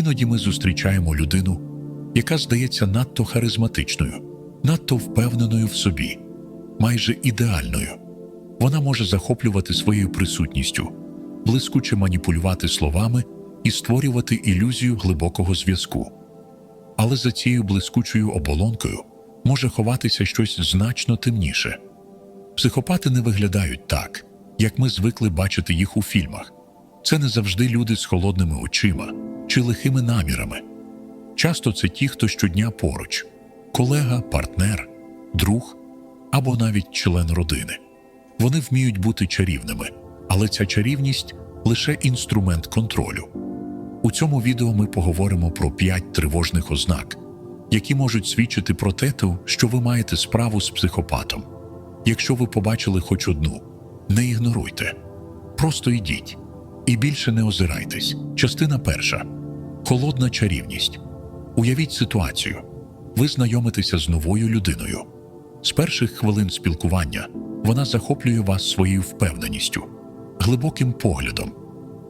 Іноді ми зустрічаємо людину, яка здається надто харизматичною, надто впевненою в собі, майже ідеальною. Вона може захоплювати своєю присутністю, блискуче маніпулювати словами і створювати ілюзію глибокого зв'язку. Але за цією блискучою оболонкою може ховатися щось значно темніше. Психопати не виглядають так, як ми звикли бачити їх у фільмах. Це не завжди люди з холодними очима чи лихими намірами. Часто це ті, хто щодня поруч колега, партнер, друг або навіть член родини. Вони вміють бути чарівними, але ця чарівність лише інструмент контролю. У цьому відео ми поговоримо про п'ять тривожних ознак, які можуть свідчити про те, що ви маєте справу з психопатом. Якщо ви побачили хоч одну, не ігноруйте. Просто йдіть і більше не озирайтесь. Частина перша холодна чарівність. Уявіть ситуацію. Ви знайомитеся з новою людиною. З перших хвилин спілкування вона захоплює вас своєю впевненістю, глибоким поглядом,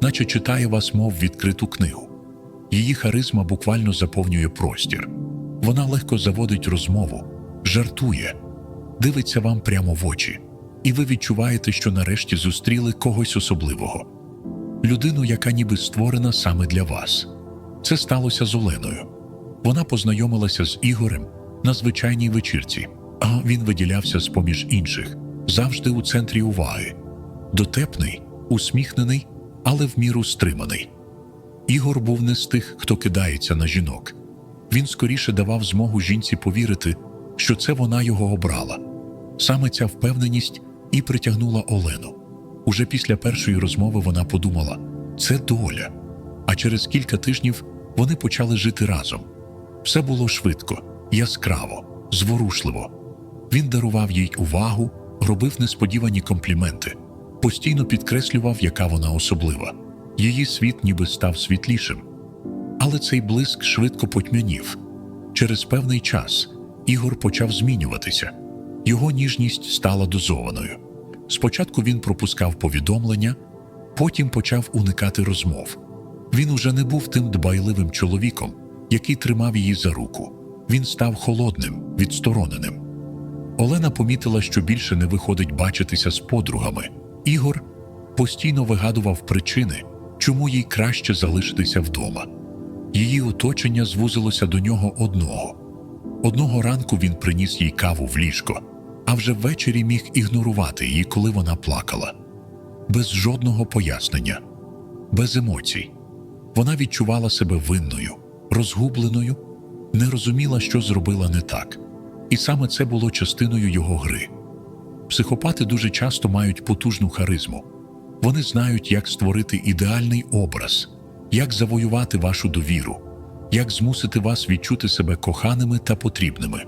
наче читає вас, мов відкриту книгу. Її харизма буквально заповнює простір. Вона легко заводить розмову, жартує, дивиться вам прямо в очі, і ви відчуваєте, що нарешті зустріли когось особливого людину, яка ніби створена саме для вас. Це сталося з Оленою. Вона познайомилася з Ігорем на звичайній вечірці, а він виділявся з поміж інших, завжди у центрі уваги. Дотепний, усміхнений, але в міру стриманий. Ігор був не з тих, хто кидається на жінок. Він скоріше давав змогу жінці повірити, що це вона його обрала. Саме ця впевненість і притягнула Олену. Уже після першої розмови вона подумала: це доля. А через кілька тижнів вони почали жити разом. Все було швидко, яскраво, зворушливо. Він дарував їй увагу, робив несподівані компліменти, постійно підкреслював, яка вона особлива. Її світ ніби став світлішим. Але цей блиск швидко потьмянів. Через певний час Ігор почав змінюватися. Його ніжність стала дозованою. Спочатку він пропускав повідомлення, потім почав уникати розмов. Він уже не був тим дбайливим чоловіком, який тримав її за руку. Він став холодним, відстороненим. Олена помітила, що більше не виходить бачитися з подругами. Ігор постійно вигадував причини, чому їй краще залишитися вдома. Її оточення звузилося до нього одного. Одного ранку він приніс їй каву в ліжко, а вже ввечері міг ігнорувати її, коли вона плакала. Без жодного пояснення, без емоцій. Вона відчувала себе винною, розгубленою, не розуміла, що зробила не так. І саме це було частиною його гри. Психопати дуже часто мають потужну харизму. Вони знають, як створити ідеальний образ, як завоювати вашу довіру, як змусити вас відчути себе коханими та потрібними.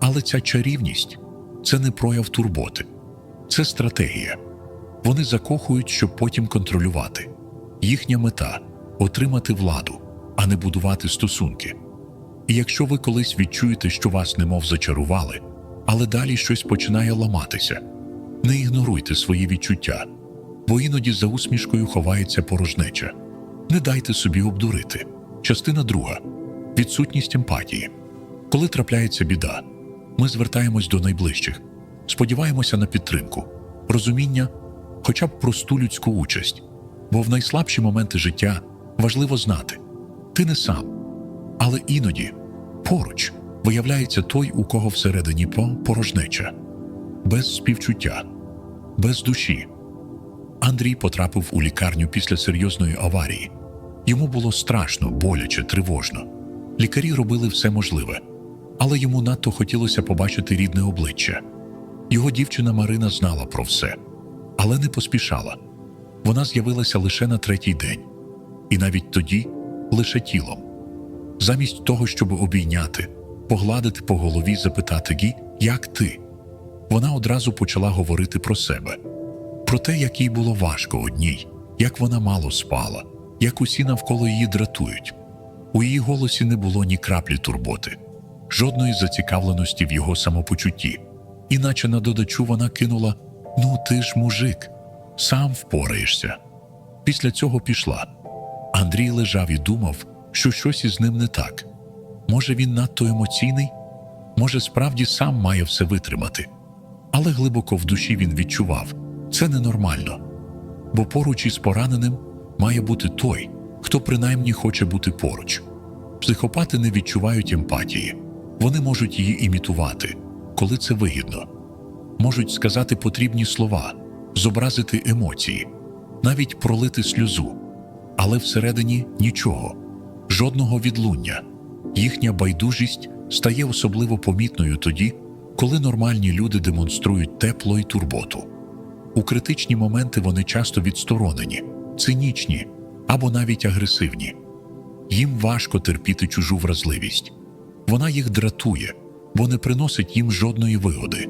Але ця чарівність це не прояв турботи, це стратегія. Вони закохують, щоб потім контролювати. Їхня мета отримати владу, а не будувати стосунки. І якщо ви колись відчуєте, що вас немов зачарували, але далі щось починає ламатися, не ігноруйте свої відчуття, бо іноді за усмішкою ховається порожнеча. Не дайте собі обдурити. Частина друга відсутність емпатії. Коли трапляється біда, ми звертаємось до найближчих, сподіваємося на підтримку, розуміння, хоча б просту людську участь. Бо в найслабші моменти життя важливо знати ти не сам, але іноді поруч виявляється той, у кого всередині порожнеча, без співчуття, без душі. Андрій потрапив у лікарню після серйозної аварії. Йому було страшно, боляче, тривожно. Лікарі робили все можливе, але йому надто хотілося побачити рідне обличчя. Його дівчина Марина знала про все, але не поспішала. Вона з'явилася лише на третій день, і навіть тоді лише тілом. Замість того, щоб обійняти, погладити по голові, запитати Гі, як ти? Вона одразу почала говорити про себе, про те, як їй було важко одній, як вона мало спала, як усі навколо її дратують. У її голосі не було ні краплі турботи, жодної зацікавленості в його самопочутті, іначе на додачу вона кинула: Ну, ти ж мужик, сам впораєшся. Після цього пішла. Андрій лежав і думав, що щось із ним не так. Може, він надто емоційний, може, справді сам має все витримати. Але глибоко в душі він відчував це ненормально, бо поруч із пораненим має бути той, хто принаймні хоче бути поруч. Психопати не відчувають емпатії, вони можуть її імітувати, коли це вигідно, можуть сказати потрібні слова, зобразити емоції, навіть пролити сльозу, але всередині нічого, жодного відлуння. Їхня байдужість стає особливо помітною тоді, коли нормальні люди демонструють тепло і турботу. У критичні моменти вони часто відсторонені, цинічні або навіть агресивні. Їм важко терпіти чужу вразливість. Вона їх дратує, бо не приносить їм жодної вигоди.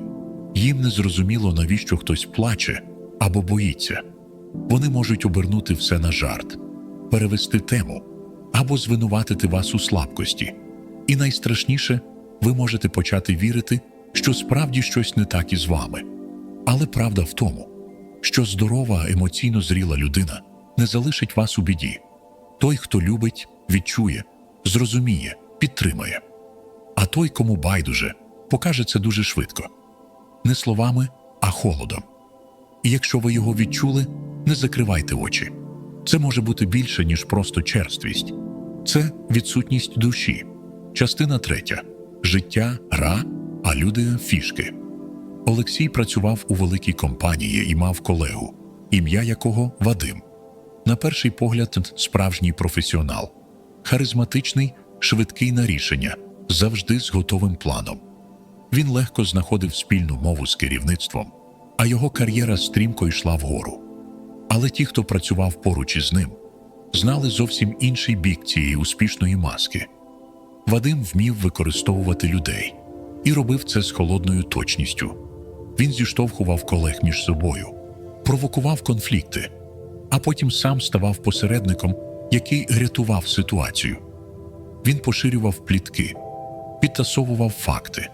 Їм не зрозуміло, навіщо хтось плаче або боїться. Вони можуть обернути все на жарт, перевести тему або звинуватити вас у слабкості. І найстрашніше, ви можете почати вірити, що справді щось не так із вами. Але правда в тому, що здорова, емоційно зріла людина не залишить вас у біді. Той, хто любить, відчує, зрозуміє, підтримає. А той, кому байдуже, покаже це дуже швидко. Не словами, а холодом. І якщо ви його відчули, не закривайте очі. Це може бути більше, ніж просто черствість. Це відсутність душі. Частина третя життя, гра, а люди фішки. Олексій працював у великій компанії і мав колегу, ім'я якого Вадим. На перший погляд, справжній професіонал, харизматичний, швидкий на рішення, завжди з готовим планом. Він легко знаходив спільну мову з керівництвом, а його кар'єра стрімко йшла вгору. Але ті, хто працював поруч із ним, знали зовсім інший бік цієї успішної маски. Вадим вмів використовувати людей і робив це з холодною точністю. Він зіштовхував колег між собою, провокував конфлікти, а потім сам ставав посередником, який рятував ситуацію. Він поширював плітки, підтасовував факти,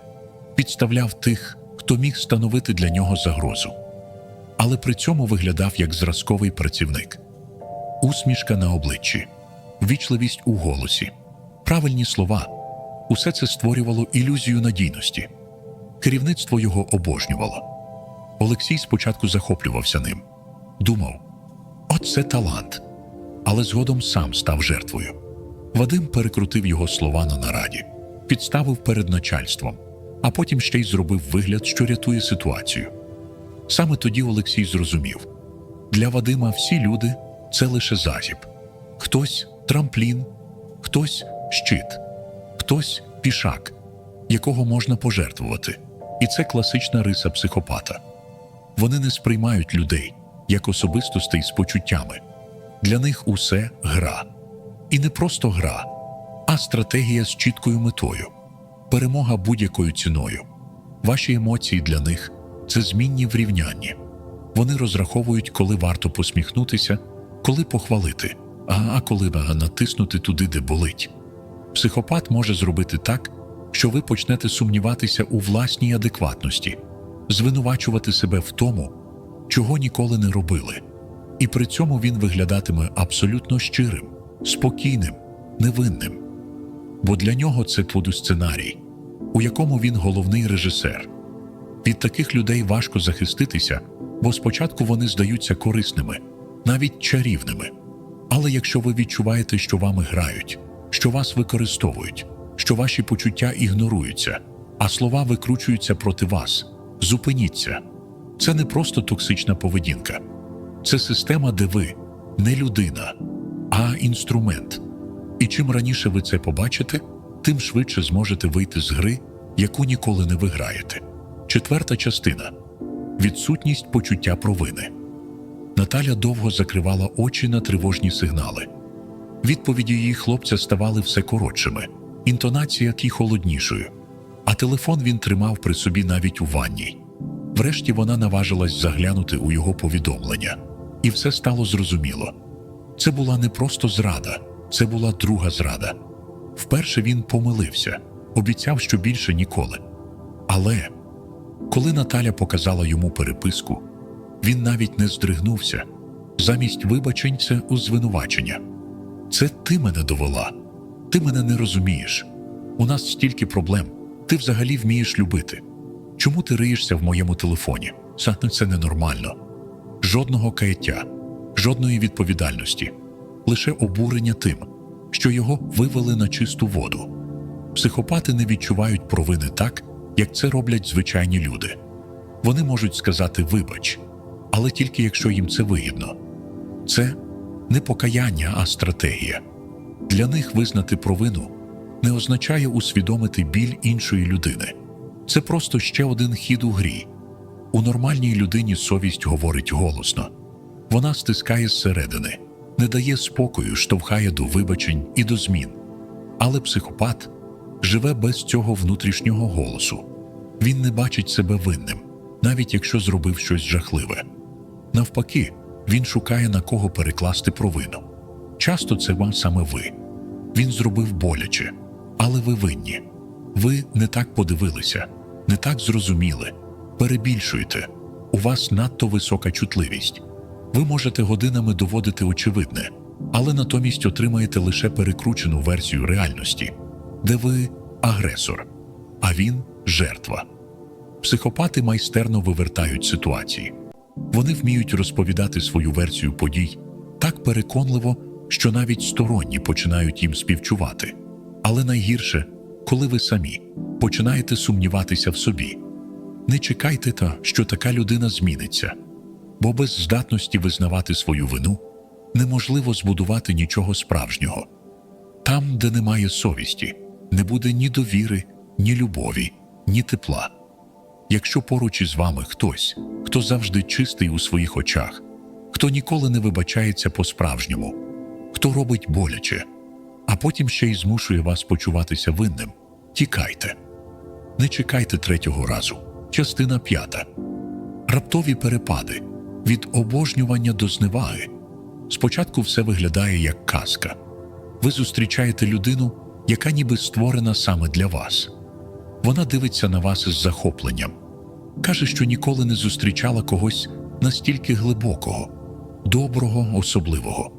підставляв тих, хто міг становити для нього загрозу. Але при цьому виглядав як зразковий працівник. Усмішка на обличчі, вічливість у голосі, правильні слова усе це створювало ілюзію надійності. Керівництво його обожнювало. Олексій спочатку захоплювався ним, думав: оце талант. Але згодом сам став жертвою. Вадим перекрутив його слова на нараді, підставив перед начальством, а потім ще й зробив вигляд, що рятує ситуацію. Саме тоді Олексій зрозумів: для Вадима всі люди це лише засіб. Хтось трамплін, хтось щит, хтось пішак, якого можна пожертвувати. І це класична риса психопата. Вони не сприймають людей як особистостей з почуттями. Для них усе гра. І не просто гра, а стратегія з чіткою метою, перемога будь-якою ціною. Ваші емоції для них це змінні в рівнянні. Вони розраховують, коли варто посміхнутися, коли похвалити, а, коли натиснути туди, де болить. Психопат може зробити так, що ви почнете сумніватися у власній адекватності, звинувачувати себе в тому, чого ніколи не робили. І при цьому він виглядатиме абсолютно щирим, спокійним, невинним. Бо для нього це сценарій, у якому він головний режисер. Від таких людей важко захиститися, бо спочатку вони здаються корисними, навіть чарівними. Але якщо ви відчуваєте, що вами грають, що вас використовують, що ваші почуття ігноруються, а слова викручуються проти вас, зупиніться. Це не просто токсична поведінка, це система, де ви не людина, а інструмент. І чим раніше ви це побачите, тим швидше зможете вийти з гри, яку ніколи не виграєте. Четверта частина відсутність почуття провини. Наталя довго закривала очі на тривожні сигнали. Відповіді її хлопця ставали все коротшими, інтонація ті холоднішою, а телефон він тримав при собі навіть у ванній. Врешті вона наважилась заглянути у його повідомлення, і все стало зрозуміло. Це була не просто зрада, це була друга зрада. Вперше він помилився, обіцяв, що більше ніколи. Але коли Наталя показала йому переписку, він навіть не здригнувся. Замість вибачень це у звинувачення. Це ти мене довела, Ти мене не розумієш. У нас стільки проблем. Ти взагалі вмієш любити. Чому ти риєшся в моєму телефоні? Саме це ненормально. Жодного каяття, жодної відповідальності, лише обурення тим, що його вивели на чисту воду. Психопати не відчувають провини так, як це роблять звичайні люди. Вони можуть сказати вибач, але тільки якщо їм це вигідно. Це не покаяння, а стратегія. Для них визнати провину не означає усвідомити біль іншої людини. Це просто ще один хід у грі. У нормальній людині совість говорить голосно. Вона стискає зсередини, не дає спокою, штовхає до вибачень і до змін. Але психопат живе без цього внутрішнього голосу. Він не бачить себе винним, навіть якщо зробив щось жахливе. Навпаки, він шукає на кого перекласти провину. Часто це вам саме ви. Він зробив боляче, але ви винні. Ви не так подивилися, не так зрозуміли, перебільшуєте. У вас надто висока чутливість. Ви можете годинами доводити очевидне, але натомість отримаєте лише перекручену версію реальності, де ви агресор, а він жертва. Психопати майстерно вивертають ситуації. Вони вміють розповідати свою версію подій так переконливо, що навіть сторонні починають їм співчувати. Але найгірше, коли ви самі починаєте сумніватися в собі. Не чекайте та, що така людина зміниться, бо без здатності визнавати свою вину неможливо збудувати нічого справжнього. Там, де немає совісті, не буде ні довіри, ні любові, ні тепла. Якщо поруч із вами хтось, хто завжди чистий у своїх очах, хто ніколи не вибачається по-справжньому, хто робить боляче, а потім ще й змушує вас почуватися винним, тікайте. Не чекайте третього разу. Частина п'ята. Раптові перепади від обожнювання до зневаги. Спочатку все виглядає як казка. Ви зустрічаєте людину, яка ніби створена саме для вас. Вона дивиться на вас із захопленням, каже, що ніколи не зустрічала когось настільки глибокого, доброго, особливого.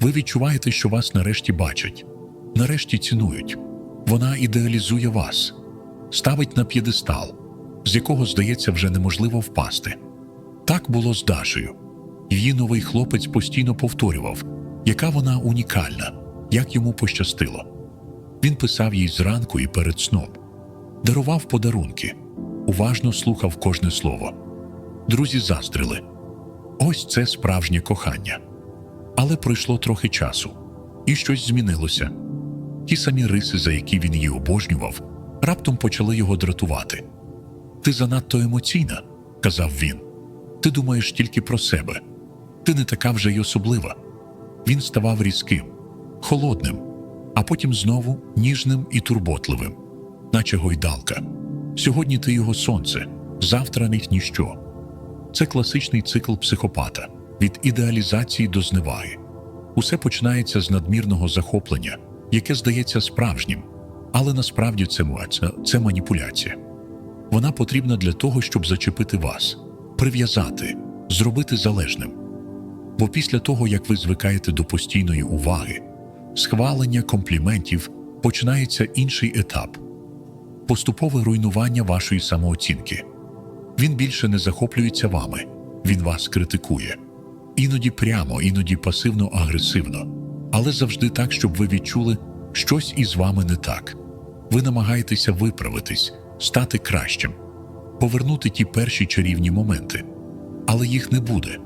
Ви відчуваєте, що вас нарешті бачать, нарешті цінують. Вона ідеалізує вас, ставить на п'єдестал, з якого, здається, вже неможливо впасти. Так було з Дашею. Її новий хлопець постійно повторював, яка вона унікальна, як йому пощастило. Він писав їй зранку і перед сном, дарував подарунки, уважно слухав кожне слово. Друзі заздрили. Ось це справжнє кохання. Але пройшло трохи часу, і щось змінилося. Ті самі риси, за які він її обожнював, раптом почали його дратувати. Ти занадто емоційна, казав він. Ти думаєш тільки про себе. Ти не така вже й особлива. Він ставав різким, холодним, а потім знову ніжним і турботливим, наче гойдалка. Сьогодні ти його сонце, завтра них ніщо. Це класичний цикл психопата від ідеалізації до зневаги. Усе починається з надмірного захоплення, яке здається справжнім, але насправді це, це, це маніпуляція. Вона потрібна для того, щоб зачепити вас, прив'язати, зробити залежним. Бо після того, як ви звикаєте до постійної уваги, схвалення компліментів, починається інший етап поступове руйнування вашої самооцінки. Він більше не захоплюється вами, він вас критикує. Іноді прямо, іноді пасивно-агресивно, але завжди так, щоб ви відчули, щось із вами не так. Ви намагаєтеся виправитись, стати кращим, повернути ті перші чарівні моменти, але їх не буде,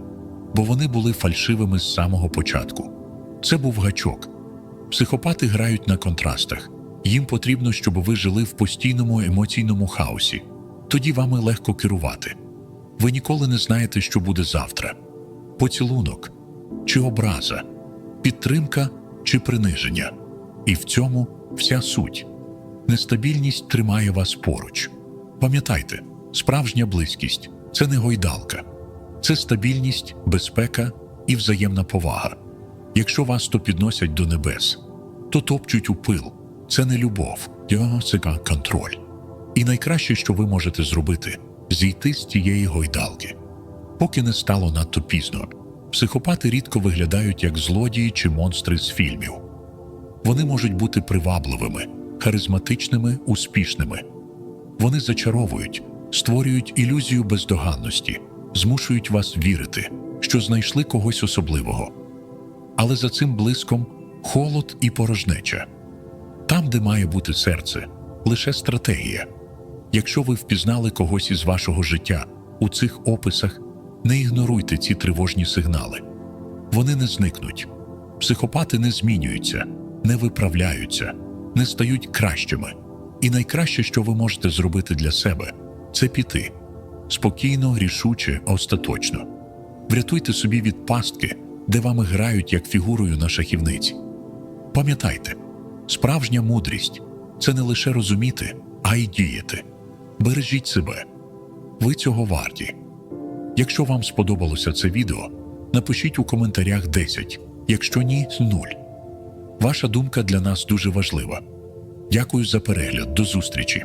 бо вони були фальшивими з самого початку. Це був гачок. Психопати грають на контрастах. Їм потрібно, щоб ви жили в постійному емоційному хаосі. Тоді вами легко керувати. Ви ніколи не знаєте, що буде завтра: поцілунок чи образа, підтримка чи приниження. І в цьому вся суть. Нестабільність тримає вас поруч. Пам'ятайте, справжня близькість це не гойдалка, це стабільність, безпека і взаємна повага. Якщо вас то підносять до небес, то топчуть у пил. Це не любов, це контроль. І найкраще, що ви можете зробити, зійти з тієї гойдалки. Поки не стало надто пізно, психопати рідко виглядають як злодії чи монстри з фільмів. Вони можуть бути привабливими, харизматичними, успішними. Вони зачаровують, створюють ілюзію бездоганності, змушують вас вірити, що знайшли когось особливого. Але за цим блиском холод і порожнеча. Там, де має бути серце, лише стратегія. Якщо ви впізнали когось із вашого життя у цих описах, не ігноруйте ці тривожні сигнали. Вони не зникнуть. Психопати не змінюються, не виправляються, не стають кращими. І найкраще, що ви можете зробити для себе, це піти спокійно, рішуче, остаточно. Врятуйте собі від пастки, де вами грають як фігурою на шахівниці. Пам'ятайте, справжня мудрість це не лише розуміти, а й діяти. Бережіть себе. Ви цього варті. Якщо вам сподобалося це відео, напишіть у коментарях 10, якщо ні, 0. Ваша думка для нас дуже важлива. Дякую за перегляд. До зустрічі!